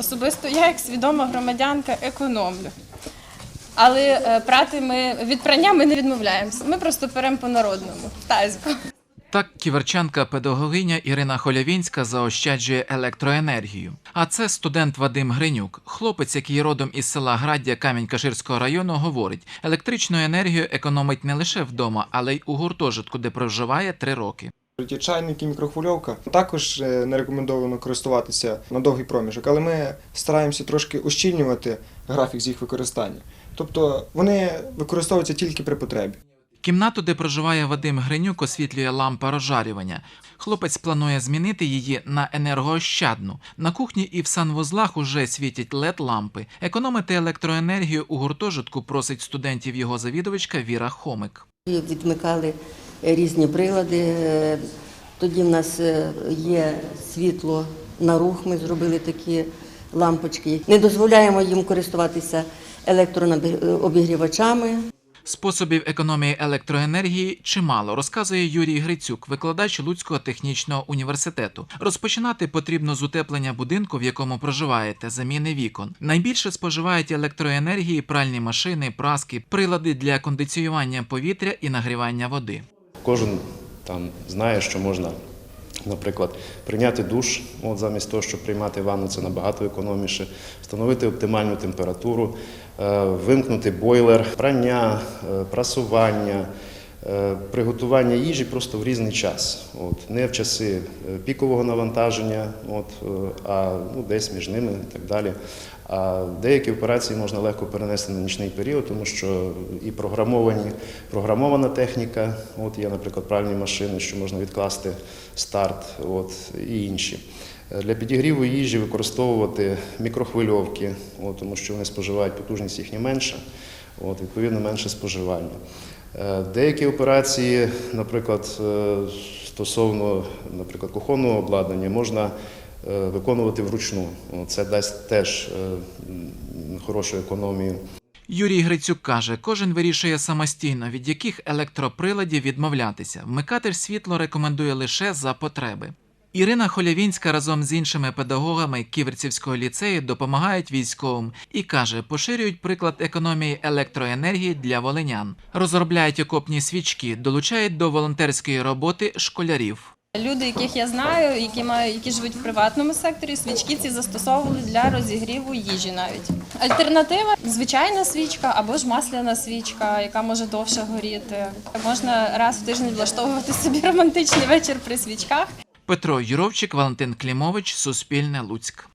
Особисто я, як свідома громадянка, економлю. Але е, прати ми від прання ми не відмовляємося. Ми просто перемо по народному в тазику. Так ківерчанка педагогиня Ірина Холявінська заощаджує електроенергію. А це студент Вадим Гринюк. Хлопець, який родом із села Граддя Камінь-Каширського району, говорить: електричну енергію економить не лише вдома, але й у гуртожитку, де проживає три роки. Ті чайники, мікрохвильовка. Також е, не рекомендовано користуватися на довгий проміжок, але ми стараємося трошки ущільнювати графік з їх використання. Тобто вони використовуються тільки при потребі. Кімнату, де проживає Вадим Гринюк, освітлює лампа розжарювання. Хлопець планує змінити її на енергоощадну. На кухні і в санвузлах уже світять led лампи. Економити електроенергію у гуртожитку просить студентів його завідувачка Віра Хомик. Відмикали різні прилади. Е, Тоді в нас е, є світло на рух. Ми зробили такі лампочки. Не дозволяємо їм користуватися електрообігрівачами. Способів економії електроенергії чимало, розказує Юрій Грицюк, викладач Луцького технічного університету. Розпочинати потрібно з утеплення будинку, в якому проживаєте, заміни вікон. Найбільше споживають електроенергії пральні машини, праски, прилади для кондиціювання повітря і нагрівання води. Кожен там знає, що можна, наприклад, прийняти душ, от замість того, щоб приймати ванну, це набагато економніше, встановити оптимальну температуру, е, вимкнути бойлер, прання, е, прасування. Е, Приготування їжі просто в різний час, от не в часи е, пікового навантаження, от е, а ну десь між ними і так далі. А деякі операції можна легко перенести на нічний період, тому що і програмовані, програмована техніка, от є, наприклад, пральні машини, що можна відкласти старт, от, і інші. Для підігріву їжі використовувати мікрохвильовки, от, тому що вони споживають потужність їхня менша, от, відповідно менше споживання. Е, Деякі операції, наприклад, е, стосовно наприклад, кухонного обладнання, можна е, виконувати вручну. Це дасть теж хорошу економію. Юрій Грицюк каже, кожен вирішує самостійно, від яких електроприладів відмовлятися. Вмикати світло рекомендує лише за потреби. Ірина Холявінська разом з іншими педагогами Ківерцівського ліцею допомагають військовим і каже, поширюють приклад економії електроенергії для волинян, розробляють окопні свічки, долучають до волонтерської роботи школярів. Люди, яких я знаю, які мають, які живуть в приватному секторі, свічки ці застосовували для розігріву їжі навіть. Альтернатива звичайна свічка або ж масляна свічка, яка може довше горіти. Можна раз в тиждень влаштовувати собі романтичний вечір при свічках. Петро Юровчик, Валентин Клімович, Суспільне Луцьк.